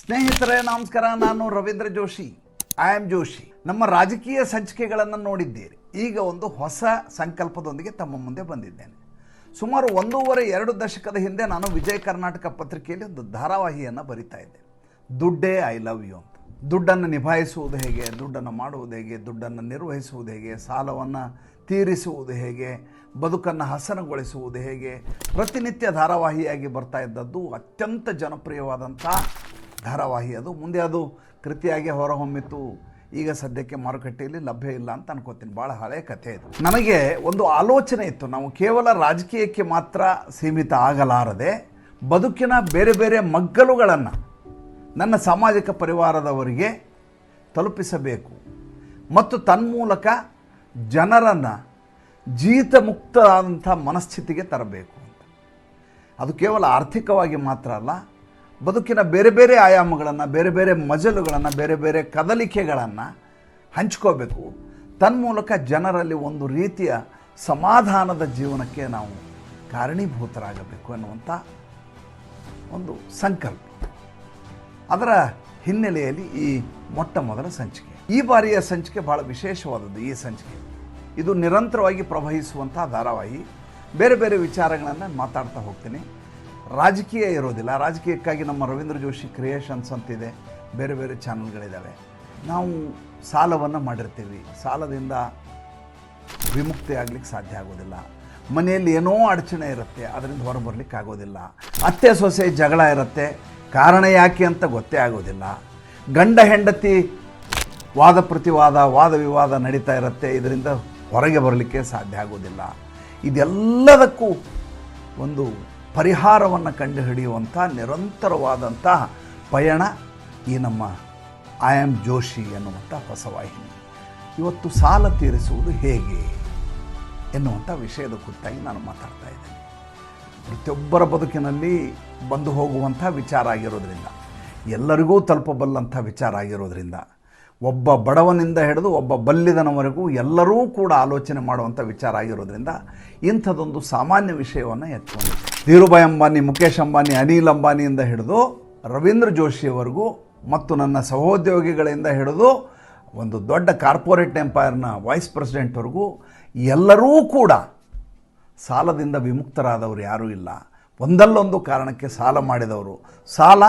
ಸ್ನೇಹಿತರೇ, ನಮಸ್ಕಾರ. ನಾನು Ravindra Joshi. I am Joshi. ನಮ್ಮ ರಾಜಕೀಯ ಸಂಚಿಕೆಗಳನ್ನು ನೋಡಿದ್ದೀರಿ. ಈಗ ಒಂದು ಹೊಸ ಸಂಕಲ್ಪದೊಂದಿಗೆ ತಮ್ಮ ಮುಂದೆ ಬಂದಿದ್ದೇನೆ. ಸುಮಾರು ಒಂದೂವರೆ ಎರಡು ದಶಕದ ಹಿಂದೆ ನಾನು ವಿಜಯ ಕರ್ನಾಟಕ ಪತ್ರಿಕೆಯಲ್ಲಿ ಒಂದು ಧಾರಾವಾಹಿಯನ್ನು ಬರಿತಾ ಇದ್ದೆ. ದುಡ್ಡೇ ಐ ಲವ್ ಯು ಅಂತ. ದುಡ್ಡನ್ನು ನಿಭಾಯಿಸುವುದು ಹೇಗೆ? ದುಡ್ಡನ್ನು ಮಾಡುವುದು ಹೇಗೆ? ದುಡ್ಡನ್ನು ನಿರ್ವಹಿಸುವುದು ಹೇಗೆ? ಸಾಲವನ್ನು ತೀರಿಸುವುದು ಹೇಗೆ? ಬದುಕನ್ನು ಹಸನಗೊಳಿಸುವುದು ಹೇಗೆ? ಪ್ರತಿನಿತ್ಯ ಧಾರಾವಾಹಿಯಾಗಿ ಬರ್ತಾ ಇದ್ದದ್ದು ಅತ್ಯಂತ ಜನಪ್ರಿಯವಾದಂಥ ಧಾರಾವಾಹಿ ಅದು. ಮುಂದೆ ಅದು ಕೃತಿಯಾಗಿ ಹೊರಹೊಮ್ಮಿತು. ಈಗ ಸದ್ಯಕ್ಕೆ ಮಾರುಕಟ್ಟೆಯಲ್ಲಿ ಲಭ್ಯ ಇಲ್ಲ ಅಂತ ಅನ್ಕೋತೀನಿ. ಭಾಳ ಹಳೆಯ ಕಥೆ ಇದು. ನನಗೆ ಒಂದು ಆಲೋಚನೆ ಇತ್ತು. ನಾವು ಕೇವಲ ರಾಜಕೀಯಕ್ಕೆ ಮಾತ್ರ ಸೀಮಿತ ಆಗಲಾರದೆ ಬದುಕಿನ ಬೇರೆ ಬೇರೆ ಮಗ್ಗಲುಗಳನ್ನು ನನ್ನ ಸಾಮಾಜಿಕ ಪರಿವಾರದವರಿಗೆ ತಲುಪಿಸಬೇಕು. ಮತ್ತು ತನ್ಮೂಲಕ ಜನರನ್ನು ಜೀತಮುಕ್ತವಾದಂಥ ಮನಸ್ಥಿತಿಗೆ ತರಬೇಕು ಅಂತ. ಅದು ಕೇವಲ ಆರ್ಥಿಕವಾಗಿ ಮಾತ್ರ ಅಲ್ಲ ಬದುಕಿನ ಬೇರೆ ಬೇರೆ ಆಯಾಮಗಳನ್ನು, ಬೇರೆ ಬೇರೆ ಮಜಲುಗಳನ್ನು, ಬೇರೆ ಬೇರೆ ಕದಲಿಕೆಗಳನ್ನು ಹಂಚ್ಕೋಬೇಕು. ತನ್ಮೂಲಕ ಜನರಲ್ಲಿ ಒಂದು ರೀತಿಯ ಸಮಾಧಾನದ ಜೀವನಕ್ಕೆ ನಾವು ಕಾರಣೀಭೂತರಾಗಬೇಕು ಅನ್ನುವಂಥ ಒಂದು ಸಂಕಲ್ಪ. ಅದರ ಹಿನ್ನೆಲೆಯಲ್ಲಿ ಈ ಮೊಟ್ಟ ಮೊದಲ ಸಂಚಿಕೆ. ಈ ಬಾರಿಯ ಸಂಚಿಕೆ ಭಾಳ ವಿಶೇಷವಾದದ್ದು, ಈ ಸಂಚಿಕೆ. ಇದು ನಿರಂತರವಾಗಿ ಪ್ರವಹಿಸುವಂಥ ಧಾರಾವಾಹಿ. ಬೇರೆ ಬೇರೆ ವಿಚಾರಗಳನ್ನು ಮಾತಾಡ್ತಾ ಹೋಗ್ತೀನಿ. ರಾಜಕೀಯ ಇರೋದಿಲ್ಲ. ರಾಜಕೀಯಕ್ಕಾಗಿ ನಮ್ಮ ರವೀಂದ್ರ ಜೋಶಿ ಕ್ರಿಯೇಷನ್ಸ್ ಅಂತಿದೆ. ಬೇರೆ ಬೇರೆ ಚಾನಲ್ಗಳಿದ್ದಾವೆ ನಾವು ಸಾಲವನ್ನು ಮಾಡಿರ್ತೀವಿ. ಸಾಲದಿಂದ ವಿಮುಕ್ತಿ ಆಗ್ಲಿಕ್ಕೆ ಸಾಧ್ಯ ಆಗೋದಿಲ್ಲ. ಮನೆಯಲ್ಲಿ ಏನೋ ಅಡಚಣೆ ಇರುತ್ತೆ, ಅದರಿಂದ ಹೊರಬರ್ಲಿಕ್ಕೆ ಆಗೋದಿಲ್ಲ. ಅತ್ತೆ ಸೊಸೆ ಜಗಳ ಇರುತ್ತೆ. ಕಾರಣ ಯಾಕೆ ಅಂತ ಗೊತ್ತೇ ಆಗೋದಿಲ್ಲ. ಗಂಡ ಹೆಂಡತಿ ವಾದ ಪ್ರತಿವಾದ, ವಾದ ವಿವಾದ ನಡೀತಾ ಇರುತ್ತೆ. ಇದರಿಂದ ಹೊರಗೆ ಬರಲಿಕ್ಕೆ ಸಾಧ್ಯ ಆಗೋದಿಲ್ಲ. ಇದೆಲ್ಲದಕ್ಕೂ ಒಂದು ಪರಿಹಾರವನ್ನು ಕಂಡುಹಿಡಿಯುವಂಥ ನಿರಂತರವಾದಂಥ ಪಯಣ ಈ ನಮ್ಮ ಐ ಆಮ್ ಜೋಶಿ ಎನ್ನುವಂಥ ಹೊಸ ವಾಹಿನಿ. ಇವತ್ತು ಸಾಲ ತೀರಿಸುವುದು ಹೇಗೆ ಎನ್ನುವಂಥ ವಿಷಯದ ಕುರಿತಾಗಿ ನಾನು ಮಾತಾಡ್ತಾ ಇದ್ದೇನೆ. ಪ್ರತಿಯೊಬ್ಬರ ಬದುಕಿನಲ್ಲಿ ಬಂದು ಹೋಗುವಂಥ ವಿಚಾರ ಆಗಿರೋದ್ರಿಂದ, ಎಲ್ಲರಿಗೂ ತಲುಪಬಲ್ಲಂಥ ವಿಚಾರ ಆಗಿರೋದ್ರಿಂದ ಒಬ್ಬ ಬಡವನಿಂದ ಹಿಡಿದು ಒಬ್ಬ ಬಲ್ಲಿದನವರೆಗೂ ಎಲ್ಲರೂ ಕೂಡ ಆಲೋಚನೆ ಮಾಡುವಂಥ ವಿಚಾರ ಆಗಿರೋದ್ರಿಂದ ಇಂಥದ್ದೊಂದು ಸಾಮಾನ್ಯ ವಿಷಯವನ್ನು ಎತ್ಕೊಂಡು. ಧೀರುಭಾಯ್ ಅಂಬಾನಿ ಮುಖೇಶ್ ಅಂಬಾನಿ, ಅನಿಲ್ ಅಂಬಾನಿಯಿಂದ ಹಿಡಿದು ರವೀಂದ್ರ ಜೋಶಿಯವರೆಗೂ ಮತ್ತು ನನ್ನ ಸಹೋದ್ಯೋಗಿಗಳಿಂದ ಹಿಡಿದು ಒಂದು ದೊಡ್ಡ ಕಾರ್ಪೊರೇಟ್ ಎಂಪೈರ್ನ ವೈಸ್ ಪ್ರೆಸಿಡೆಂಟ್ವರೆಗೂ ಎಲ್ಲರೂ ಕೂಡ ಸಾಲದಿಂದ ವಿಮುಕ್ತರಾದವರು ಯಾರೂ ಇಲ್ಲ. ಒಂದಲ್ಲೊಂದು ಕಾರಣಕ್ಕೆ ಸಾಲ ಮಾಡಿದವರು. ಸಾಲ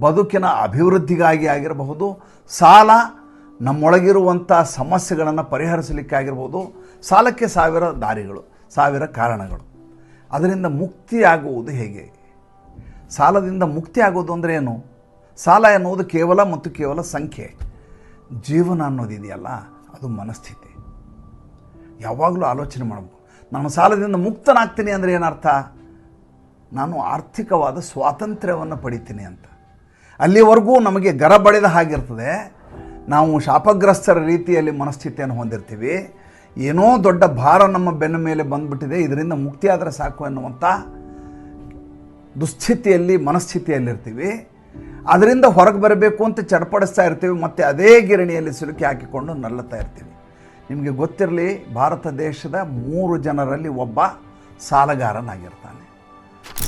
ಬದುಕಿನ ಅಭಿವೃದ್ಧಿಗಾಗಿ ಆಗಿರಬಹುದು, ಸಾಲ ನಮ್ಮೊಳಗಿರುವಂಥ ಸಮಸ್ಯೆಗಳನ್ನು ಪರಿಹರಿಸಲಿಕ್ಕಾಗಿರ್ಬೋದು ಸಾಲಕ್ಕೆ ಸಾವಿರ ದಾರಿಗಳು, ಸಾವಿರ ಕಾರಣಗಳು. ಅದರಿಂದ ಮುಕ್ತಿಯಾಗುವುದು ಹೇಗೆ? ಸಾಲದಿಂದ ಮುಕ್ತಿ ಆಗೋದು ಅಂದರೆ ಏನು? ಸಾಲ ಎನ್ನುವುದು ಕೇವಲ ಮತ್ತು ಕೇವಲ ಸಂಖ್ಯೆ. ಜೀವನ ಅನ್ನೋದಿದೆಯಲ್ಲ ಅದು ಮನಸ್ಥಿತಿ. ಯಾವಾಗಲೂ ಆಲೋಚನೆ ಮಾಡಬೇಕು. ನಾನು ಸಾಲದಿಂದ ಮುಕ್ತನಾಗ್ತೀನಿ ಅಂದರೆ ಏನರ್ಥ? ನಾನು ಆರ್ಥಿಕವಾದ ಸ್ವಾತಂತ್ರ್ಯವನ್ನು ಪಡಿತೀನಿ ಅಂತ. ಅಲ್ಲಿವರೆಗೂ ನಮಗೆ ಗರ ಬಳಿದ ಹಾಗಿರ್ತದೆ. ನಾವು ಶಾಪಗ್ರಸ್ತರ ರೀತಿಯಲ್ಲಿ ಮನಸ್ಥಿತಿಯನ್ನು ಹೊಂದಿರ್ತೀವಿ. ಏನೋ ದೊಡ್ಡ ಭಾರ ನಮ್ಮ ಬೆನ್ನ ಮೇಲೆ ಬಂದ್ಬಿಟ್ಟಿದೆ. ಇದರಿಂದ ಮುಕ್ತಿಯಾದರೆ ಸಾಕು ಎನ್ನುವಂಥ ದುಸ್ಥಿತಿಯಲ್ಲಿ, ಮನಸ್ಥಿತಿಯಲ್ಲಿರ್ತೀವಿ. ಅದರಿಂದ ಹೊರಗೆ ಬರಬೇಕು ಅಂತ ಚಡಪಡಿಸ್ತಾ ಇರ್ತೀವಿ. ಮತ್ತು ಅದೇ ಗಿರಣಿಯಲ್ಲಿ ಸಿಲುಕಿ ಹಾಕಿಕೊಂಡು ನಲ್ಲುತ್ತಾ ಇರ್ತೀವಿ. ನಿಮಗೆ ಗೊತ್ತಿರಲಿ, ಭಾರತ ದೇಶದ ಮೂರು ಜನರಲ್ಲಿ ಒಬ್ಬ ಸಾಲಗಾರನಾಗಿರ್ತಾನೆ.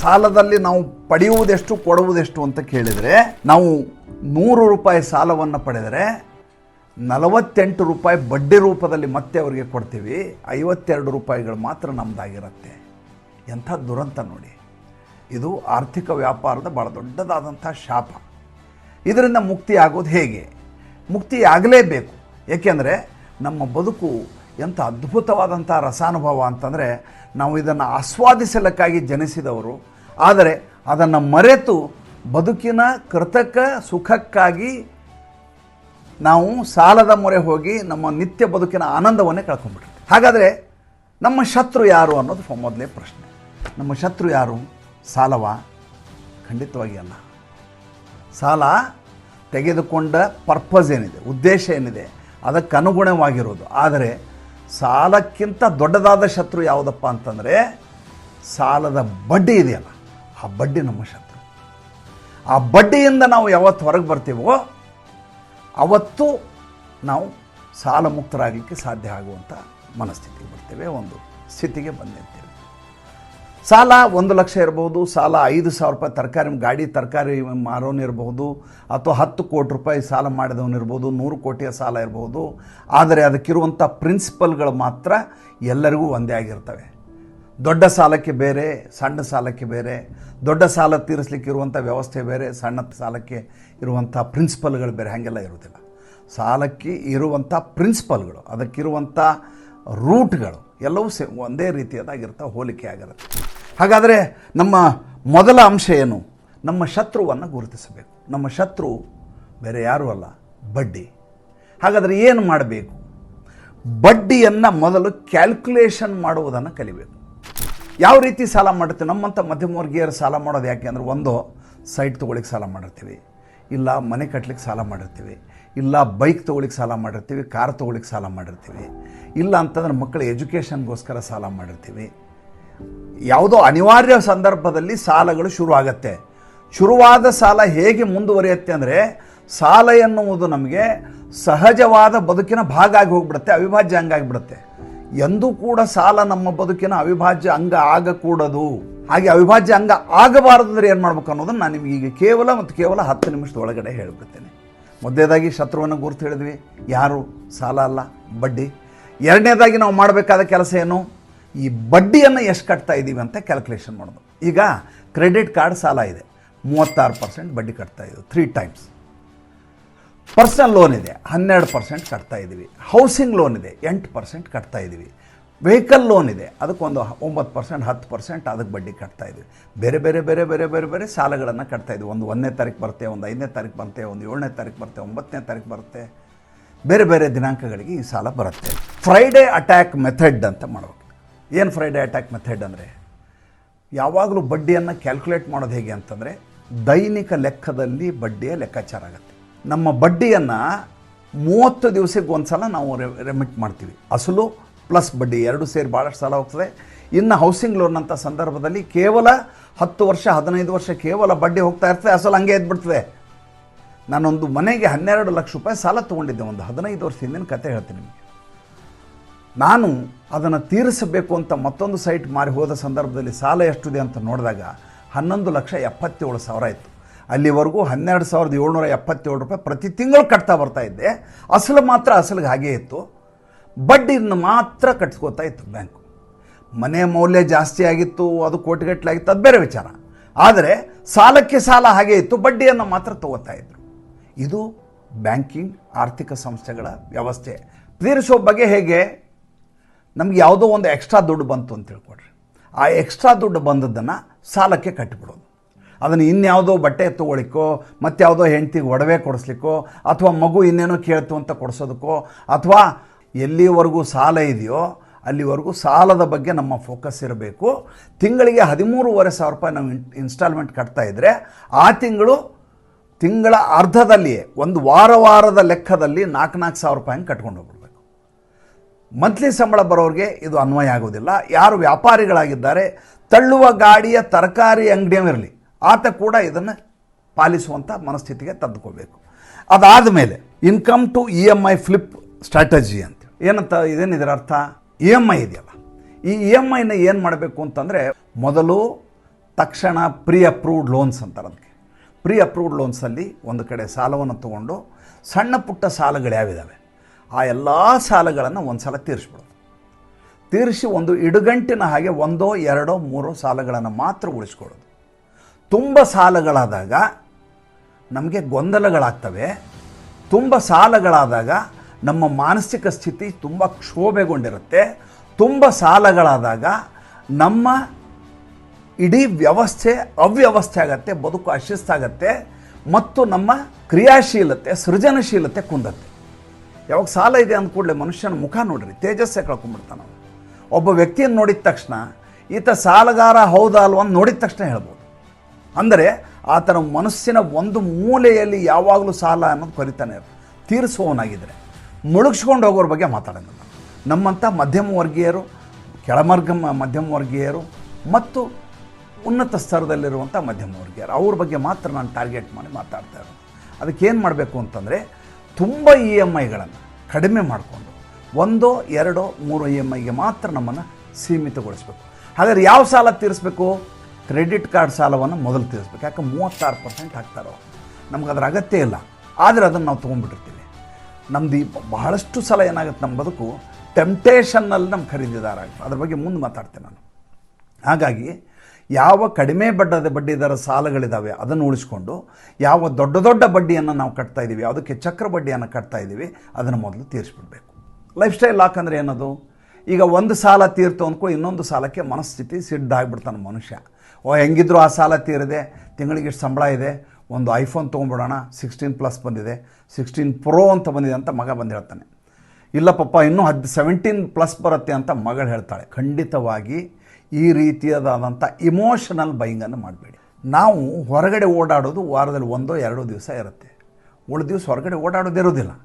ಸಾಲದಲ್ಲಿ ನಾವು ಪಡೆಯುವುದೆಷ್ಟು, ಕೊಡುವುದೆಷ್ಟು ಅಂತ ಕೇಳಿದರೆ, ನಾವು ನೂರು ರೂಪಾಯಿ ಸಾಲವನ್ನು ಪಡೆದರೆ, ನಲವತ್ತೆಂಟು ರೂಪಾಯಿ ಬಡ್ಡಿ ರೂಪದಲ್ಲಿ ಮತ್ತೆ ಅವರಿಗೆ ಕೊಡ್ತೀವಿ. ಐವತ್ತೆರಡು ರೂಪಾಯಿಗಳು ಮಾತ್ರ ನಮ್ಮದಾಗಿರುತ್ತೆ ಎಂಥ ದುರಂತ ನೋಡಿ. ಇದು ಆರ್ಥಿಕ ವ್ಯಾಪಾರದ ಭಾಳ ದೊಡ್ಡದಾದಂಥ ಶಾಪ. ಇದರಿಂದ ಮುಕ್ತಿ ಆಗೋದು ಹೇಗೆ? ಮುಕ್ತಿ ಆಗಲೇಬೇಕು. ಏಕೆಂದರೆ ನಮ್ಮ ಬದುಕು ಎಂಥ ಅದ್ಭುತವಾದಂಥ ರಸಾನುಭವ ಅಂತಂದರೆ ನಾವು ಇದನ್ನು ಆಸ್ವಾದಿಸಲಿಕ್ಕಾಗಿ ಜನಿಸಿದವರು. ಆದರೆ ಅದನ್ನು ಮರೆತು ಬದುಕಿನ ಕೃತಕ ಸುಖಕ್ಕಾಗಿ ನಾವು ಸಾಲದ ಮೊರೆ ಹೋಗಿ ನಮ್ಮ ನಿತ್ಯ ಬದುಕಿನ ಆನಂದವನ್ನೇ ಕಳ್ಕೊಂಡ್ಬಿಟ್ಟಿರ್ತೀವಿ ಹಾಗಾದರೆ ನಮ್ಮ ಶತ್ರು ಯಾರು ಅನ್ನೋದು ಮೊದಲೇ ಪ್ರಶ್ನೆ. ನಮ್ಮ ಶತ್ರು ಯಾರು? ಸಾಲವ? ಖಂಡಿತವಾಗಿ ಅಲ್ಲ. ಸಾಲ ತೆಗೆದುಕೊಂಡ ಪರ್ಪಸ್ ಏನಿದೆ? ಉದ್ದೇಶ ಏನಿದೆ? ಅದಕ್ಕೆ ಅನುಗುಣವಾಗಿರೋದು ಆದರೆ ಸಾಲಕ್ಕಿಂತ ದೊಡ್ಡದಾದ ಶತ್ರು ಯಾವುದಪ್ಪ ಅಂತಂದರೆ ಸಾಲದ ಬಡ್ಡಿ ಇದೆಯಲ್ಲ, ಆ ಬಡ್ಡಿ ನಮ್ಮ ಶತ್ರು. ಆ ಬಡ್ಡಿಯಿಂದ ನಾವು ಯಾವತ್ತು ಹೊರಗೆ ಬರ್ತೀವೋ ಅವತ್ತು ನಾವು ಸಾಲ ಮುಕ್ತರಾಗಲಿಕ್ಕೆ ಸಾಧ್ಯ ಆಗುವಂಥ ಮನಸ್ಥಿತಿಗೆ ಬರ್ತೇವೆ, ಒಂದು ಸ್ಥಿತಿಗೆ ಬಂದಿರ್ತೇವೆ. ಸಾಲ ಒಂದು ಲಕ್ಷ ಇರ್ಬೋದು, ಸಾಲ ಐದು ಸಾವಿರ ರೂಪಾಯಿ ತರಕಾರಿ, ಗಾಡಿ ತರಕಾರಿ ಮಾರೋನು ಇರಬಹುದು ಅಥವಾ ಹತ್ತು ಕೋಟಿ ರೂಪಾಯಿ ಸಾಲ ಮಾಡಿದವನು ಇರ್ಬೋದು, ನೂರು ಕೋಟಿಯ ಸಾಲ ಇರಬಹುದು ಆದರೆ ಅದಕ್ಕಿರುವಂಥ ಪ್ರಿನ್ಸಿಪಲ್ಗಳು ಮಾತ್ರ ಎಲ್ಲರಿಗೂ ಒಂದೇ ಆಗಿರ್ತವೆ. ದೊಡ್ಡ ಸಾಲಕ್ಕೆ ಬೇರೆ, ಸಣ್ಣ ಸಾಲಕ್ಕೆ ಬೇರೆ, ದೊಡ್ಡ ಸಾಲ ತೀರಿಸಲಿಕ್ಕೆ ಇರುವಂಥ ವ್ಯವಸ್ಥೆ ಬೇರೆ, ಸಣ್ಣ ಸಾಲಕ್ಕೆ ಇರುವಂಥ ಪ್ರಿನ್ಸಿಪಲ್ಗಳು ಬೇರೆ, ಹಾಗೆಲ್ಲ ಇರುವುದಿಲ್ಲ. ಸಾಲಕ್ಕೆ ಇರುವಂಥ ಪ್ರಿನ್ಸಿಪಲ್ಗಳು, ಅದಕ್ಕಿರುವಂಥ ರೂಟ್ಗಳು ಎಲ್ಲವೂ ಸೇ ಒಂದೇ ರೀತಿಯದಾಗಿರ್ತಾ ಹೋಲಿಕೆ ಆಗಿರುತ್ತೆ ಹಾಗಾದರೆ ನಮ್ಮ ಮೊದಲ ಅಂಶ ಏನು? ನಮ್ಮ ಶತ್ರುವನ್ನು ಗುರುತಿಸಬೇಕು. ನಮ್ಮ ಶತ್ರು ಬೇರೆ ಯಾರೂ ಅಲ್ಲ, ಬಡ್ಡಿ. ಹಾಗಾದರೆ ಏನು ಮಾಡಬೇಕು? ಬಡ್ಡಿಯನ್ನು ಮೊದಲು ಕ್ಯಾಲ್ಕುಲೇಷನ್ ಮಾಡುವುದನ್ನು ಕಲಿಬೇಕು. ಯಾವ ರೀತಿ ಸಾಲ ಮಾಡುತ್ತೆ? ನಮ್ಮಂಥ ಮಧ್ಯಮವರ್ಗೀಯರು ಸಾಲ ಮಾಡೋದು ಯಾಕೆ ಅಂದರೆ, ಒಂದು ಸೈಟ್ ತೊಗೊಳಿಕ್ಕೆ ಸಾಲ ಮಾಡಿರ್ತೀವಿ, ಇಲ್ಲ ಮನೆ ಕಟ್ಟಲಿಕ್ಕೆ ಸಾಲ ಮಾಡಿರ್ತೀವಿ ಇಲ್ಲ ಬೈಕ್ ತೊಗೊಳಿಕ್ಕೆ ಸಾಲ ಮಾಡಿರ್ತೀವಿ, ಕಾರ್ ತೊಗೊಳಿಕ್ಕೆ ಸಾಲ ಮಾಡಿರ್ತೀವಿ. ಇಲ್ಲ ಅಂತಂದ್ರೆ ಮಕ್ಕಳ ಎಜುಕೇಷನ್ಗೋಸ್ಕರ ಸಾಲ ಮಾಡಿರ್ತೀವಿ. ಯಾವುದೋ ಅನಿವಾರ್ಯ ಸಂದರ್ಭದಲ್ಲಿ ಸಾಲಗಳು ಶುರು ಆಗತ್ತೆ. ಶುರುವಾದ ಸಾಲ ಹೇಗೆ ಮುಂದುವರಿಯುತ್ತೆ ಅಂದರೆ ಸಾಲ ಎನ್ನುವುದು ನಮಗೆ ಸಹಜವಾದ ಬದುಕಿನ ಭಾಗ ಆಗಿ ಹೋಗ್ಬಿಡುತ್ತೆ, ಅವಿಭಾಜ್ಯ ಅಂಗ ಆಗಿಬಿಡುತ್ತೆ. ಎಂದೂ ಕೂಡ ಸಾಲ ನಮ್ಮ ಬದುಕಿನ ಅವಿಭಾಜ್ಯ ಅಂಗ ಆಗಕೂಡದು. ಹಾಗೆ ಅವಿಭಾಜ್ಯ ಅಂಗ ಆಗಬಾರದಂದ್ರೆ ಏನು ಮಾಡ್ಬೇಕು ಅನ್ನೋದನ್ನು ನಾನು ನಿಮಗೆ ಈಗ ಕೇವಲ ಮತ್ತು ಕೇವಲ ಹತ್ತು ನಿಮಿಷದ ಒಳಗಡೆ ಹೇಳಿಬಿಡ್ತೇನೆ. ಮೊದಲೇದಾಗಿ ಶತ್ರುವನ್ನು ಗುರುತು ಹೇಳಿದ್ವಿ ಯಾರು ಸಾಲ ಅಲ್ಲ. ಬಡ್ಡಿ. ಎರಡನೇದಾಗಿ ನಾವು ಮಾಡಬೇಕಾದ ಕೆಲಸ ಏನು? ಈ ಬಡ್ಡಿಯನ್ನು ಎಷ್ಟು ಕಟ್ತಾ ಇದ್ದೀವಿ ಅಂತ ಕ್ಯಾಲ್ಕುಲೇಷನ್ ಮಾಡೋದು. ಈಗ ಕ್ರೆಡಿಟ್ ಕಾರ್ಡ್ ಸಾಲ ಇದೆ. ಮೂವತ್ತಾರು ಪರ್ಸೆಂಟ್ ಬಡ್ಡಿ ಕಟ್ತಾ ಇದ್ದೀವಿ. ತ್ರೀ ಟೈಮ್ಸ್ ಪರ್ಸನಲ್ ಲೋನ್ ಇದೆ. ಹನ್ನೆರಡು ಪರ್ಸೆಂಟ್ ಕಟ್ತಾ ಇದ್ದೀವಿ. ಹೌಸಿಂಗ್ ಲೋನ್ ಇದೆ. ಎಂಟು ಪರ್ಸೆಂಟ್ ಕಟ್ತಾ ಇದ್ದೀವಿ. ವೆಹಿಕಲ್ ಲೋನ್ ಇದೆ. ಅದಕ್ಕೊಂದು ಒಂಬತ್ತು ಪರ್ಸೆಂಟ್ ಹತ್ತು ಪರ್ಸೆಂಟ್ ಅದಕ್ಕೆ ಬಡ್ಡಿ ಕಟ್ತಾ ಇದ್ವಿ. ಬೇರೆ ಬೇರೆ ಬೇರೆ ಬೇರೆ ಬೇರೆ ಬೇರೆ ಸಾಲಗಳನ್ನು ಕಟ್ತಾ ಇದ್ವಿ. ಒಂದು ಒಂದನೇ ತಾರೀಕು ಬರುತ್ತೆ, ಒಂದು ಐದನೇ ತಾರೀಕು ಬರುತ್ತೆ, ಒಂದು ಏಳನೇ ತಾರೀಕು ಬರುತ್ತೆ, ಒಂಬತ್ತನೇ ತಾರೀಕು ಬರುತ್ತೆ. ಬೇರೆ ಬೇರೆ ದಿನಾಂಕಗಳಿಗೆ ಈ ಸಾಲ ಬರುತ್ತೆ. ಫ್ರೈಡೇ ಅಟ್ಯಾಕ್ ಮೆಥಡ್ ಅಂತ ಮಾಡಬೇಕು. ಏನು ಫ್ರೈಡೇ ಅಟ್ಯಾಕ್ ಮೆಥಡ್ ಅಂದರೆ? ಯಾವಾಗಲೂ ಬಡ್ಡಿಯನ್ನು ಕ್ಯಾಲ್ಕುಲೇಟ್ ಮಾಡೋದು ಹೇಗೆ ಅಂತಂದರೆ, ದೈನಿಕ ಲೆಕ್ಕದಲ್ಲಿ ಬಡ್ಡಿಯ ಲೆಕ್ಕಾಚಾರ ಆಗುತ್ತೆ. ನಮ್ಮ ಬಡ್ಡಿಯನ್ನು ಮೂವತ್ತು ದಿವಸಕ್ಕೆ ಒಂದು ಸಲ ನಾವು ರೆಮಿಟ್ ಮಾಡ್ತೀವಿ. ಅಸಲು ಪ್ಲಸ್ ಬಡ್ಡಿ ಎರಡು ಸೇರಿ ಭಾಳಷ್ಟು ಸಾಲ ಹೋಗ್ತದೆ. ಇನ್ನು ಹೌಸಿಂಗ್ ಲೋನ್ ಅಂತ ಸಂದರ್ಭದಲ್ಲಿ ಕೇವಲ ಹತ್ತು ವರ್ಷ, ಹದಿನೈದು ವರ್ಷ ಕೇವಲ ಬಡ್ಡಿ ಹೋಗ್ತಾ ಇರ್ತದೆ. ಅಸಲು ಹಂಗೆ ಎದ್ಬಿಡ್ತದೆ. ನಾನೊಂದು ಮನೆಗೆ ಹನ್ನೆರಡು ಲಕ್ಷ ರೂಪಾಯಿ ಸಾಲ ತೊಗೊಂಡಿದ್ದೆ. ಒಂದು ಹದಿನೈದು ವರ್ಷ ಹಿಂದಿನ ಕತೆ ಹೇಳ್ತೀನಿ ನಿಮಗೆ. ನಾನು ಅದನ್ನು ತೀರಿಸಬೇಕು ಅಂತ ಮತ್ತೊಂದು ಸೈಟ್ ಮಾರಿ ಹೋದ ಸಂದರ್ಭದಲ್ಲಿ ಸಾಲ ಎಷ್ಟಿದೆ ಅಂತ ನೋಡಿದಾಗ ಹನ್ನೊಂದು ಲಕ್ಷ ಎಪ್ಪತ್ತೇಳು ಸಾವಿರ ಇತ್ತು ಅಲ್ಲಿವರೆಗೂ ಹನ್ನೆರಡು ಸಾವಿರದ ಏಳ್ನೂರ ಎಪ್ಪತ್ತೇಳು ರೂಪಾಯಿ ಪ್ರತಿ ತಿಂಗಳು ಕಟ್ತಾ ಬರ್ತಾ ಇದ್ದೆ. ಅಸಲು ಮಾತ್ರ ಅಸಲಿಗೆ ಹಾಗೇ ಇತ್ತು. ಬಡ್ಡಿಯನ್ನು ಮಾತ್ರ ಕಟ್ಸ್ಕೋತಾ ಇತ್ತು ಬ್ಯಾಂಕು. ಮನೆ ಮೌಲ್ಯ ಜಾಸ್ತಿ ಆಗಿತ್ತು, ಅದು ಕೋಟಿಗಟ್ಟಲೆ ಆಗಿತ್ತು, ಅದು ಬೇರೆ ವಿಚಾರ. ಆದರೆ ಸಾಲಕ್ಕೆ ಸಾಲ ಹಾಗೆ ಇತ್ತು, ಬಡ್ಡಿಯನ್ನು ಮಾತ್ರ ತಗೋತಾ ಇದ್ರು. ಇದು ಬ್ಯಾಂಕಿಂಗ್ ಆರ್ಥಿಕ ಸಂಸ್ಥೆಗಳ ವ್ಯವಸ್ಥೆ. ತೀರಿಸೋ ಬಗ್ಗೆ ಹೇಗೆ? ನಮ್ಗೆ ಯಾವುದೋ ಒಂದು ಎಕ್ಸ್ಟ್ರಾ ದುಡ್ಡು ಬಂತು ಅಂತ ಹೇಳ್ಕೊಡ್ರಿ. ಆ ಎಕ್ಸ್ಟ್ರಾ ದುಡ್ಡು ಬಂದದ್ದನ್ನು ಸಾಲಕ್ಕೆ ಕಟ್ಟಿಬಿಡೋದು. ಅದನ್ನು ಇನ್ಯಾವುದೋ ಬಟ್ಟೆ ತೊಗೊಳಿಕ್ಕೋ ಮತ್ತಾವುದೋ ಹೆಂಡ್ತಿಗೆ ಒಡವೆ ಕೊಡಿಸ್ಲಿಕ್ಕೋ, ಅಥವಾ ಮಗು ಇನ್ನೇನೋ ಕೇಳ್ತು ಅಂತ ಕೊಡಿಸೋದಕ್ಕೋ, ಅಥವಾ ಎಲ್ಲಿವರೆಗೂ ಸಾಲ ಇದೆಯೋ ಅಲ್ಲಿವರೆಗೂ ಸಾಲದ ಬಗ್ಗೆ ನಮ್ಮ ಫೋಕಸ್ ಇರಬೇಕು. ತಿಂಗಳಿಗೆ ಹದಿಮೂರುವರೆ ಸಾವಿರ ರೂಪಾಯಿ ನಾವು ಇನ್ಸ್ಟಾಲ್ಮೆಂಟ್ ಕಟ್ತಾ ಇದ್ದರೆ ಆ ತಿಂಗಳು ತಿಂಗಳ ಅರ್ಧದಲ್ಲಿಯೇ, ಒಂದು ವಾರ ವಾರದ ಲೆಕ್ಕದಲ್ಲಿ ನಾಲ್ಕು ನಾಲ್ಕು ಸಾವಿರ ರೂಪಾಯಿ ಕಟ್ಕೊಂಡು ಹೋಗ್ಬಿಡ್ಬೇಕು. ಮಂತ್ಲಿ ಸಂಬಳ ಬರೋರಿಗೆ ಇದು ಅನ್ವಯ ಆಗೋದಿಲ್ಲ. ಯಾರು ವ್ಯಾಪಾರಿಗಳಾಗಿದ್ದಾರೆ, ತಳ್ಳುವ ಗಾಡಿಯ ತರಕಾರಿ ಅಂಗಡಿಯವಿರಲಿ ಆತ ಕೂಡ ಇದನ್ನು ಪಾಲಿಸುವಂಥ ಮನಸ್ಥಿತಿಗೆ ತಂದುಕೋಬೇಕು. ಅದಾದ ಮೇಲೆ income to E M I flip strategy ಅಂತ. ಏನಂತ, ಇದೇನು ಇದರ ಅರ್ಥ? ಇ ಎಂ ಐ ಇದೆಯಲ್ಲ. ಈ ಇ ಎಂ ಐನ ಏನು ಮಾಡಬೇಕು ಅಂತಂದರೆ, ಮೊದಲು ತಕ್ಷಣ ಪ್ರೀ ಅಪ್ರೂವ್ಡ್ ಲೋನ್ಸ್ ಅಂತಾರೆ ಅದಕ್ಕೆ. ಪ್ರೀ ಅಪ್ರೂವ್ಡ್ ಲೋನ್ಸಲ್ಲಿ ಒಂದು ಕಡೆ ಸಾಲವನ್ನು ತಗೊಂಡು ಸಣ್ಣ ಪುಟ್ಟ ಸಾಲಗಳು ಯಾವಿದ್ದಾವೆ? ಆ ಎಲ್ಲ ಸಾಲಗಳನ್ನು ಒಂದು ಸಲ ತೀರಿಸ್ಬಿಡೋದು. ತೀರಿಸಿ ಒಂದು ಇಡುಗಂಟಿನ ಹಾಗೆ ಒಂದೋ ಎರಡೋ ಮೂರೋ ಸಾಲಗಳನ್ನು ಮಾತ್ರ ಉಳಿಸ್ಕೊಡೋದು ತುಂಬ ಸಾಲಗಳಾದಾಗ ನಮಗೆ ಗೊಂದಲಗಳಾಗ್ತವೆ. ತುಂಬ ಸಾಲಗಳಾದಾಗ ನಮ್ಮ ಮಾನಸಿಕ ಸ್ಥಿತಿ ತುಂಬ ಕ್ಷೋಭೆಗೊಂಡಿರುತ್ತೆ. ತುಂಬ ಸಾಲಗಳಾದಾಗ ನಮ್ಮ ಇಡೀ ವ್ಯವಸ್ಥೆ ಅವ್ಯವಸ್ಥೆ ಆಗತ್ತೆ, ಬದುಕು ಅಶಿಸ್ತಾಗತ್ತೆ ಮತ್ತು ನಮ್ಮ ಕ್ರಿಯಾಶೀಲತೆ, ಸೃಜನಶೀಲತೆ ಕುಂದತ್ತೆ. ಯಾವಾಗ ಸಾಲ ಇದೆ ಅಂದ ಕೂಡಲೇ ಮನುಷ್ಯನ ಮುಖ ನೋಡ್ರಿ, ತೇಜಸ್ಸೇ ಕಳ್ಕೊಂಡ್ಬಿಡ್ತಾನೆ ಒಬ್ಬ ವ್ಯಕ್ತಿಯನ್ನು ನೋಡಿದ ತಕ್ಷಣ, ಈತ ಸಾಲಗಾರ ಹೌದಾ ಅಲ್ವಾ ನೋಡಿದ ತಕ್ಷಣ ಹೇಳ್ಬೋದು. ಅಂದರೆ ಆತನ ಮನಸ್ಸಿನ ಒಂದು ಮೂಲೆಯಲ್ಲಿ ಯಾವಾಗಲೂ ಸಾಲ ಅನ್ನೋದು ಕರಿತಾನೆ ಇರುತ್ತೆ ತೀರಿಸುವವನಾಗಿದ್ದರೆ ಮುಳುಗಿಸ್ಕೊಂಡು ಹೋಗೋರ ಬಗ್ಗೆ ಮಾತಾಡೋಣ. ನಮ್ಮಂಥ ಮಧ್ಯಮ ವರ್ಗೀಯರು ಕೆಳಮರ್ಗ ಮಧ್ಯಮ ವರ್ಗೀಯರು ಮತ್ತು ಉನ್ನತ ಸ್ತರದಲ್ಲಿರುವಂಥ ಮಧ್ಯಮ ವರ್ಗೀಯರು, ಅವ್ರ ಬಗ್ಗೆ ಮಾತ್ರ ನಾನು ಟಾರ್ಗೆಟ್ ಮಾಡಿ ಮಾತಾಡ್ತಾ ಇರೋದು. ಅದಕ್ಕೇನು ಮಾಡಬೇಕು ಅಂತಂದರೆ ತುಂಬ ಇ ಎಂ ಐಗಳನ್ನು ಕಡಿಮೆ ಮಾಡಿಕೊಂಡು ಒಂದೋ, ಎರಡೋ, ಮೂರು ಇ ಎಂ ಐಗೆ ಮಾತ್ರ ನಮ್ಮನ್ನು ಸೀಮಿತಗೊಳಿಸಬೇಕು. ಹಾಗಾದ್ರೆ ಯಾವ ಸಾಲ ತೀರಿಸ್ಬೇಕು? ಕ್ರೆಡಿಟ್ ಕಾರ್ಡ್ ಸಾಲವನ್ನು ಮೊದಲು ತೀರಿಸ್ಬೇಕು. ಯಾಕೆ ಮೂವತ್ತಾರು ಪರ್ಸೆಂಟ್ ಹಾಕ್ತಾರೋ ನಮ್ಗೆ ಅದರ ಅಗತ್ಯ ಇಲ್ಲ. ಆದರೆ ಅದನ್ನು ನಾವು ತೊಗೊಂಡ್ಬಿಟ್ಟಿರ್ತೀವಿ. ನಮ್ದು ಈ ಬಹಳಷ್ಟು ಸಲ ಏನಾಗುತ್ತೆ ನಮ್ಮ ಬದುಕು ಟೆಂಪ್ಟೇಷನ್ನಲ್ಲಿ ನಮ್ಮ ಖರೀದಿದಾರ ಆಗ್ತದೆ ಅದ್ರ ಬಗ್ಗೆ ಮುಂದೆ ಮಾತಾಡ್ತೇನೆ ನಾನು. ಹಾಗಾಗಿ ಯಾವ ಕಡಿಮೆ ಬಡ್ಡದ ಬಡ್ಡಿ ದರ ಸಾಲಗಳಿದ್ದಾವೆ ಅದನ್ನು ಉಳಿಸ್ಕೊಂಡು ಯಾವ ದೊಡ್ಡ ದೊಡ್ಡ ಬಡ್ಡಿಯನ್ನು ನಾವು ಕಟ್ತಾ ಇದ್ದೀವಿ ಅದಕ್ಕೆ ಚಕ್ರ ಬಡ್ಡಿಯನ್ನು ಕಟ್ತಾ ಇದ್ದೀವಿ ಅದನ್ನು ಮೊದಲು ತೀರಿಸ್ಬಿಡ್ಬೇಕು. ಲೈಫ್ ಸ್ಟೈಲ್ ಲಾಕ್ ಅಂದರೆ ಏನದು? ಈಗ ಒಂದು ಸಾಲ ತೀರ್ತು ಅಂದ್ಕೋ ಇನ್ನೊಂದು ಸಾಲಕ್ಕೆ ಮನಸ್ಥಿತಿ ಸಿಡ್ಡಾಗ್ಬಿಡ್ತಾನೆ ಮನುಷ್ಯ. ಓ, ಹೆಂಗಿದ್ರು ಆ ಸಾಲ ತೀರಿದೆ? ತಿಂಗಳಿಗೆ ಇಷ್ಟು ಸಂಬಳ ಇದೆ? ಒಂದು ಐಫೋನ್ ತೊಗೊಂಡ್ಬಿಡೋಣ ಸಿಕ್ಸ್ಟೀನ್ ಪ್ಲಸ್ ಬಂದಿದೆ ಸಿಕ್ಸ್ಟೀನ್ ಪ್ರೋ ಅಂತ ಬಂದಿದೆ ಅಂತ ಮಗ ಬಂದು ಹೇಳ್ತಾನೆ ಇಲ್ಲ ಪಪ್ಪ, ಇನ್ನೂ ಹದ್ ಸೆವೆಂಟೀನ್ ಪ್ಲಸ್ ಬರುತ್ತೆ ಅಂತ ಮಗಳು ಹೇಳ್ತಾಳೆ. ಖಂಡಿತವಾಗಿ ಈ ರೀತಿಯಾದಂಥ ಇಮೋಷನಲ್ ಬೈಯಿಂಗನ್ನು ಮಾಡಬೇಡಿ. ನಾವು ಹೊರಗಡೆ ಓಡಾಡೋದು ವಾರದಲ್ಲಿ ಒಂದೋ ಎರಡೋ ದಿವಸ ಇರುತ್ತೆ. ಉಳಿದ ದಿವಸ ಹೊರಗಡೆ ಓಡಾಡೋದಿರೋದಿಲ್ಲ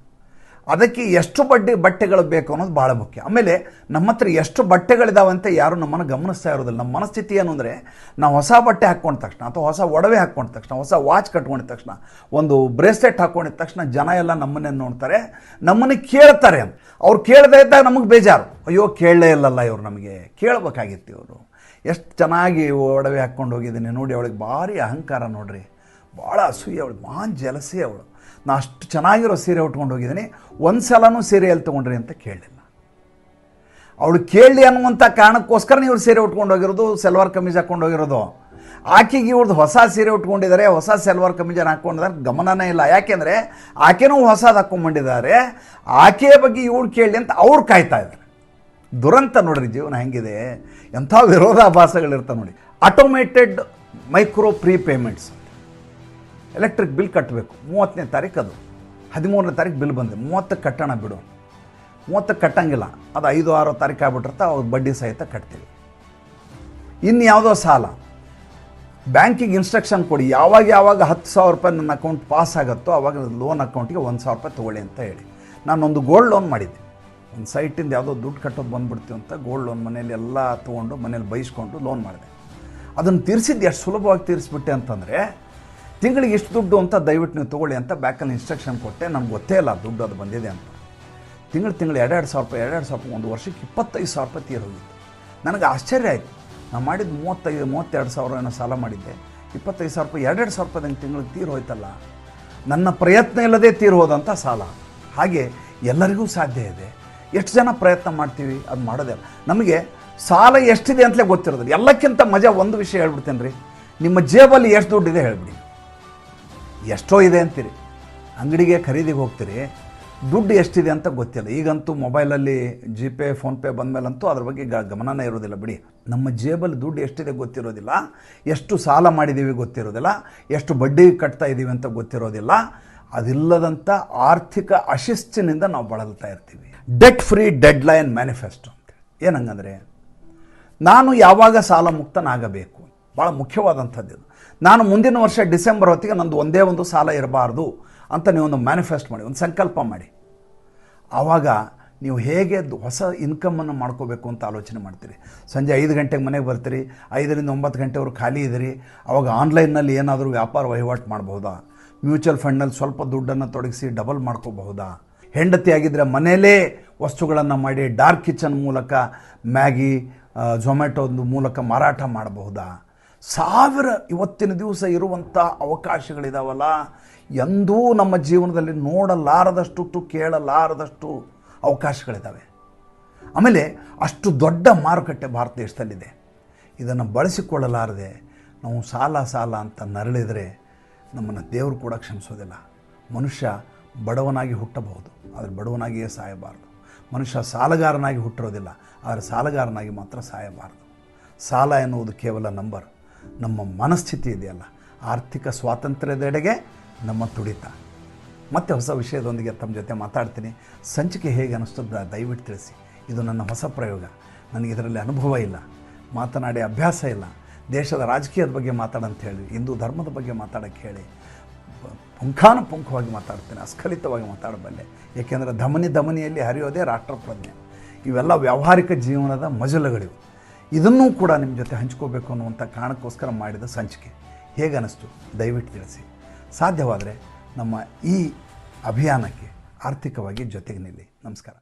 ಅದಕ್ಕೆ ಎಷ್ಟು ಬಡ್ಡಿ ಬಟ್ಟೆಗಳು ಬೇಕು ಅನ್ನೋದು ಭಾಳ ಮುಖ್ಯ. ಆಮೇಲೆ ನಮ್ಮ ಹತ್ರ ಎಷ್ಟು ಬಟ್ಟೆಗಳಿದಾವಂತೆ ಯಾರು ನಮ್ಮನ್ನು ಗಮನಿಸ್ತಾ ಇರೋದಿಲ್ಲ. ನಮ್ಮ ಮನಸ್ಥಿತಿ ಏನು ಅಂದರೆ, ನಾವು ಹೊಸ ಬಟ್ಟೆ ಹಾಕ್ಕೊಂಡ ತಕ್ಷಣ ಅಥವಾ ಹೊಸ ಒಡವೆ ಹಾಕ್ಕೊಂಡ ತಕ್ಷಣ, ಹೊಸ ವಾಚ್ ಕಟ್ಕೊಂಡಿದ ತಕ್ಷಣ, ಒಂದು ಬ್ರೇಸ್ಲೆಟ್ ಹಾಕ್ಕೊಂಡಿದ ತಕ್ಷಣ ಜನ ಎಲ್ಲ ನಮ್ಮನ್ನೇ ನೋಡ್ತಾರೆ, ನಮ್ಮನ್ನು ಕೇಳ್ತಾರೆ. ಅಂತ ಅವ್ರು ಕೇಳದೇ ಇದ್ದಾಗ ನಮಗೆ ಬೇಜಾರು. ಅಯ್ಯೋ, ಕೇಳಲೇ ಇಲ್ಲಲ್ಲ ಇವರು ನಮಗೆ. ಕೇಳಬೇಕಾಗಿತ್ತು ಇವರು. ಎಷ್ಟು ಚೆನ್ನಾಗಿ ಒಡವೆ ಹಾಕ್ಕೊಂಡು ಹೋಗಿದ್ದೀನಿ. ನೋಡಿ, ಅವಳಿಗೆ ಭಾರಿ ಅಹಂಕಾರ ನೋಡ್ರಿ. ಭಾಳ ಅಸೂಯೆ ಅವಳು, ಮಹಾನ್ ಜಲಸಿ ಅವಳು. ನಾ ಅಷ್ಟು ಚೆನ್ನಾಗಿರೋ ಸೀರೆ ಉಟ್ಕೊಂಡು ಹೋಗಿದ್ದೀನಿ, ಒಂದು ಸಲನೂ ಸೀರೆ ಎಲ್ಲಿ ತೊಗೊಂಡ್ರಿ ಅಂತ ಕೇಳಲಿಲ್ಲ. ಅವಳು ಕೇಳಿ ಅನ್ನುವಂಥ ಕಾರಣಕ್ಕೋಸ್ಕರ ನೀವು ಸೀರೆ ಉಟ್ಕೊಂಡು ಹೋಗಿರೋದು, ಸೆಲ್ವಾರ್ ಕಮೀಜ್ ಹಾಕ್ಕೊಂಡು ಹೋಗಿರೋದು. ಆಕೆಗೆ ಇವ್ರದ್ದು ಹೊಸ ಸೀರೆ ಉಟ್ಕೊಂಡಿದ್ದಾರೆ, ಹೊಸ ಸೆಲ್ವಾರ್ ಕಮೀಜನ್ನು ಹಾಕ್ಕೊಂಡಿದ್ದಾರೆ, ಗಮನನೇ ಇಲ್ಲ. ಯಾಕೆಂದರೆ ಆಕೆನೂ ಹೊಸದು ಹಾಕ್ಕೊಂಡ್ಬಂದಿದ್ದಾರೆ. ಆಕೆ ಬಗ್ಗೆ ಇವಳು ಕೇಳಿ ಅಂತ ಅವ್ರು ಕಾಯ್ತಾ ಇದ್ದಾರೆ ದುರಂತ ನೋಡ್ರಿ, ಜೀವನ ಹೆಂಗಿದೆ. ಎಂಥ ವಿರೋಧಾಭಾಸಗಳಿರ್ತಾವೆ ನೋಡಿ. Automated micro prepayments electric bill ಕಟ್ಟಬೇಕು ಮೂವತ್ತನೇ ತಾರೀಕು ಅದು. ಹದಿಮೂರನೇ ತಾರೀಕು ಬಿಲ್ ಬಂದಿದೆ ಮೂವತ್ತಕ್ಕೆ ಕಟ್ಟೋಣ ಬಿಡು. ಮೂವತ್ತಕ್ಕೆ ಕಟ್ಟಂಗಿಲ್ಲ. ಅದು ಐದು, ಆರೋ ತಾರೀಕು ಆಗ್ಬಿಟ್ಟಿರ್ತಾ ಅವ್ರ ಬಡ್ಡಿ ಸಹಿತ ಕಟ್ತೀವಿ. ಇನ್ನು ಯಾವುದೋ ಸಾಲ. ಬ್ಯಾಂಕಿಗೆ ಇನ್ಸ್ಟ್ರಕ್ಷನ್ ಕೊಡಿ. ಯಾವಾಗ ಯಾವಾಗ ಹತ್ತು ಸಾವಿರ ರೂಪಾಯಿ ನನ್ನ ಅಕೌಂಟ್ ಪಾಸ್ ಆಗುತ್ತೋ ಆವಾಗ ಲೋನ್ ಅಕೌಂಟಿಗೆ ಒಂದು ಸಾವಿರ ರೂಪಾಯಿ ತೊಗೊಳ್ಳಿ ಅಂತ ಹೇಳಿ. ನಾನೊಂದು ಗೋಲ್ಡ್ ಲೋನ್ ಮಾಡಿದ್ದೆ. ಒಂದು ಸೈಟಿಂದ ಯಾವುದೋ ದುಡ್ಡು ಕಟ್ಟೋದು ಬಂದ್ಬಿಡ್ತೀವಿ ಅಂತ ಗೋಲ್ಡ್ ಲೋನ್ ಮನೇಲಿ ಎಲ್ಲ ತೊಗೊಂಡು ಮನೇಲಿ ಬೈಸ್ಕೊಂಡು ಲೋನ್ ಮಾಡಿದೆ. ಅದನ್ನು ತೀರಿಸಿದ್ದು ಎಷ್ಟು ಸುಲಭವಾಗಿ ತೀರಿಸ್ಬಿಟ್ಟೆ ಅಂತಂದರೆ ತಿಂಗಳಿಗೆ ಇಷ್ಟು ದುಡ್ಡು ಅಂತ ದಯವಿಟ್ಟು ನೀವು ತೊಗೊಳ್ಳಿ ಅಂತ ಬ್ಯಾಂಕಲ್ಲಿ ಇನ್ಸ್ಟ್ರಕ್ಷನ್ ಕೊಟ್ಟೆ. ನಮ್ಗೆ ಗೊತ್ತೇ ಇಲ್ಲ ದುಡ್ಡು ಅದು ಬಂದಿದೆ ಅಂತ. ತಿಂಗಳು ತಿಂಗಳು ಎರಡೆರಡು ಸಾವಿರ ರೂಪಾಯಿ, ಎರಡೆರಡು ಸಾವಿರ ರೂಪಾಯಿ, ಒಂದು ವರ್ಷಕ್ಕೆ ಇಪ್ಪತ್ತೈದು ಸಾವಿರ ರೂಪಾಯಿ ತೀರ್ ಹೋಗಿತ್ತು. ನನಗೆ ಆಶ್ಚರ್ಯ ಆಯಿತು. ನಾನು ಮಾಡಿದ್ದು ಮೂವತ್ತೈದು, ಮೂವತ್ತೆರಡು ಸಾವಿರ ಏನೋ ಸಾಲ ಮಾಡಿದ್ದೆ. ಇಪ್ಪತ್ತೈದು ಸಾವಿರ ರೂಪಾಯಿ, ಎರಡೆರಡು ಸಾವಿರ ರೂಪಾಯಿ ನಂಗೆ ತಿಂಗಳಿಗೆ ತೀರ್ ಹೋಯ್ತಲ್ಲ. ನನ್ನ ಪ್ರಯತ್ನ ಇಲ್ಲದೆ ತೀರ್ ಹೋದಂಥ ಸಾಲ. ಹಾಗೆ ಎಲ್ಲರಿಗೂ ಸಾಧ್ಯ ಇದೆ. ಎಷ್ಟು ಜನ ಪ್ರಯತ್ನ ಮಾಡ್ತೀವಿ, ಅದು ಮಾಡೋದೇ ನಮಗೆ ಸಾಲ ಎಷ್ಟಿದೆ ಅಂತಲೇ ಗೊತ್ತಿರೋದಿಲ್ಲ. ಎಲ್ಲಕ್ಕಿಂತ ಮಜಾ ಒಂದು ವಿಷಯ ಹೇಳ್ಬಿಡ್ತೇನೆ ರೀ. ನಿಮ್ಮ ಜೇಬಲ್ಲಿ ಎಷ್ಟು ದುಡ್ಡಿದೆ ಹೇಳ್ಬಿಡಿ. ಎಷ್ಟೋ ಇದೆ ಅಂತೀರಿ. ಅಂಗಡಿಗೆ ಖರೀದಿಗೆ ಹೋಗ್ತೀರಿ. ದುಡ್ಡು ಎಷ್ಟಿದೆ ಅಂತ ಗೊತ್ತಿಲ್ಲ. ಈಗಂತೂ ಮೊಬೈಲಲ್ಲಿ ಜಿ ಪೇ ಫೋನ್ಪೇ ಬಂದಮೇಲಂತೂ ಅದ್ರ ಬಗ್ಗೆ ಗಮನನೇ ಇರೋದಿಲ್ಲ ಬಿಡಿ. ನಮ್ಮ ಜೇಬಲ್ಲಿ ದುಡ್ಡು ಎಷ್ಟಿದೆ ಗೊತ್ತಿರೋದಿಲ್ಲ. ಎಷ್ಟು ಸಾಲ ಮಾಡಿದ್ದೀವಿ ಗೊತ್ತಿರೋದಿಲ್ಲ. ಎಷ್ಟು ಬಡ್ಡಿ ಕಟ್ತಾ ಇದ್ದೀವಿ ಅಂತ ಗೊತ್ತಿರೋದಿಲ್ಲ. ಅದಿಲ್ಲದಂಥ ಆರ್ಥಿಕ ಅಶಿಸ್ತಿನಿಂದ ನಾವು ಬಳಲ್ತಾ ಇರ್ತೀವಿ. Debt free deadline manifesto ಅಂತ. ಏನಂಗಂದರೆ, ನಾನು ಯಾವಾಗ ಸಾಲ ಮುಕ್ತನಾಗಬೇಕು? ಭಾಳ ಮುಖ್ಯವಾದಂಥದ್ದು ನಾನು ಮುಂದಿನ ವರ್ಷ ಡಿಸೆಂಬರ್ ಹೊತ್ತಿಗೆ ನಂದು ಒಂದೇ ಒಂದು ಸಾಲ ಇರಬಾರ್ದು ಅಂತ ನೀವೊಂದು ಮ್ಯಾನಿಫೆಸ್ಟ್ ಮಾಡಿ, ಒಂದು ಸಂಕಲ್ಪ ಮಾಡಿ. ಆವಾಗ ನೀವು ಹೇಗೆ ಹೊಸ ಇನ್ಕಮನ್ನು ಮಾಡ್ಕೋಬೇಕು ಅಂತ ಆಲೋಚನೆ ಮಾಡ್ತೀರಿ? ಸಂಜೆ ಐದು ಗಂಟೆಗೆ ಮನೆಗೆ ಬರ್ತೀರಿ, ಐದರಿಂದ ಒಂಬತ್ತು ಗಂಟೆವರೆಗೆ ಖಾಲಿ ಇದ್ದೀರಿ, ಆವಾಗ ಆನ್ಲೈನ್ನಲ್ಲಿ ಏನಾದರೂ ವ್ಯಾಪಾರ ವಹಿವಾಟು ಮಾಡ್ಬೋದಾ ಮ್ಯೂಚುವಲ್ ಫಂಡ್ನಲ್ಲಿ ಸ್ವಲ್ಪ ದುಡ್ಡನ್ನು ತೊಡಗಿಸಿ ಡಬಲ್ ಮಾಡ್ಕೋಬಹುದಾ? ಹೆಂಡತಿ ಆಗಿದ್ದರೆ ಮನೆಯಲ್ಲೇ ವಸ್ತುಗಳನ್ನು ಮಾಡಿ ಡಾರ್ಕ್ ಕಿಚನ್ ಮೂಲಕ ಮ್ಯಾಗಿ ಝೊಮ್ಯಾಟೋದ ಮೂಲಕ ಮಾರಾಟ ಮಾಡಬಹುದಾ? ಸಾವಿರ ಇವತ್ತಿನ ದಿವಸ ಇರುವಂಥ ಅವಕಾಶಗಳಿದಾವಲ್ಲ, ಎಂದೂ ನಮ್ಮ ಜೀವನದಲ್ಲಿ ನೋಡಲಾರದಷ್ಟು, ತು ಕೇಳಲಾರದಷ್ಟು ಅವಕಾಶಗಳಿದ್ದಾವೆ ಆಮೇಲೆ ಅಷ್ಟು ದೊಡ್ಡ ಮಾರುಕಟ್ಟೆ ಭಾರತ ದೇಶದಲ್ಲಿದೆ. ಇದನ್ನು ಬಳಸಿಕೊಳ್ಳಲಾರದೆ ನಾವು ಸಾಲ ಸಾಲ ಅಂತ ನರಳಿದರೆ ನಮ್ಮನ್ನು ದೇವರು ಕೂಡ ಕ್ಷಮಿಸೋದಿಲ್ಲ. ಮನುಷ್ಯ ಬಡವನಾಗಿ ಹುಟ್ಟಬಹುದು, ಆದರೆ ಬಡವನಾಗಿಯೇ ಸಾಯಬಾರದು. ಮನುಷ್ಯ ಸಾಲಗಾರನಾಗಿ ಹುಟ್ಟಿರೋದಿಲ್ಲ, ಆದರೆ ಸಾಲಗಾರನಾಗಿ ಮಾತ್ರ ಸಾಯಬಾರದು. ಸಾಲ ಎನ್ನುವುದು ಕೇವಲ ನಂಬರ್. ನಮ್ಮ ಮನಸ್ಥಿತಿ ಇದೆಯಲ್ಲ? ಆರ್ಥಿಕ ಸ್ವಾತಂತ್ರ್ಯದೆಡೆಗೆ ನಮ್ಮ ತುಡಿತ. ಮತ್ತೆ ಹೊಸ ವಿಷಯದೊಂದಿಗೆ ತಮ್ಮ ಜೊತೆ ಮಾತಾಡ್ತೀನಿ. ಸಂಚಿಕೆ ಹೇಗೆ ಅನ್ನಿಸ್ತದ ದಯವಿಟ್ಟು ತಿಳಿಸಿ. ಇದು ನನ್ನ ಹೊಸ ಪ್ರಯೋಗ. ನನಗೆ ಇದರಲ್ಲಿ ಅನುಭವ ಇಲ್ಲ. ಮಾತನಾಡಿ ಅಭ್ಯಾಸ ಇಲ್ಲ. ದೇಶದ ರಾಜಕೀಯದ ಬಗ್ಗೆ ಮಾತಾಡಂತ ಹೇಳಿ, ಹಿಂದೂ ಧರ್ಮದ ಬಗ್ಗೆ ಮಾತಾಡೋಕ್ಕೆ ಹೇಳಿ, ಪುಂಖಾನುಪುಂಖವಾಗಿ ಮಾತಾಡ್ತೇನೆ, ಅಸ್ಖಲಿತವಾಗಿ ಮಾತಾಡಬಲ್ಲೆ. ಏಕೆಂದರೆ ಧಮನಿ ಧಮನಿಯಲ್ಲಿ ಹರಿಯೋದೇ ರಾಷ್ಟ್ರಪ್ರಜ್ಞೆ. ಇವೆಲ್ಲ ವ್ಯಾವಹಾರಿಕ ಜೀವನದ ಮಜಲುಗಳಿವು. ಇದನ್ನೂ ಕೂಡ ನಿಮ್ಮ ಜೊತೆ ಹಂಚ್ಕೋಬೇಕು ಅನ್ನುವಂಥ ಕಾರಣಕ್ಕೋಸ್ಕರ ಮಾಡಿದ ಸಂಚಿಕೆ. ಹೇಗನ್ನಿಸ್ತು ದಯವಿಟ್ಟು ತಿಳಿಸಿ. ಸಾಧ್ಯವಾದರೆ ನಮ್ಮ ಈ ಅಭಿಯಾನಕ್ಕೆ ಆರ್ಥಿಕವಾಗಿ ಜೊತೆಗೆ ನಿಲ್ಲಿ. ನಮಸ್ಕಾರ.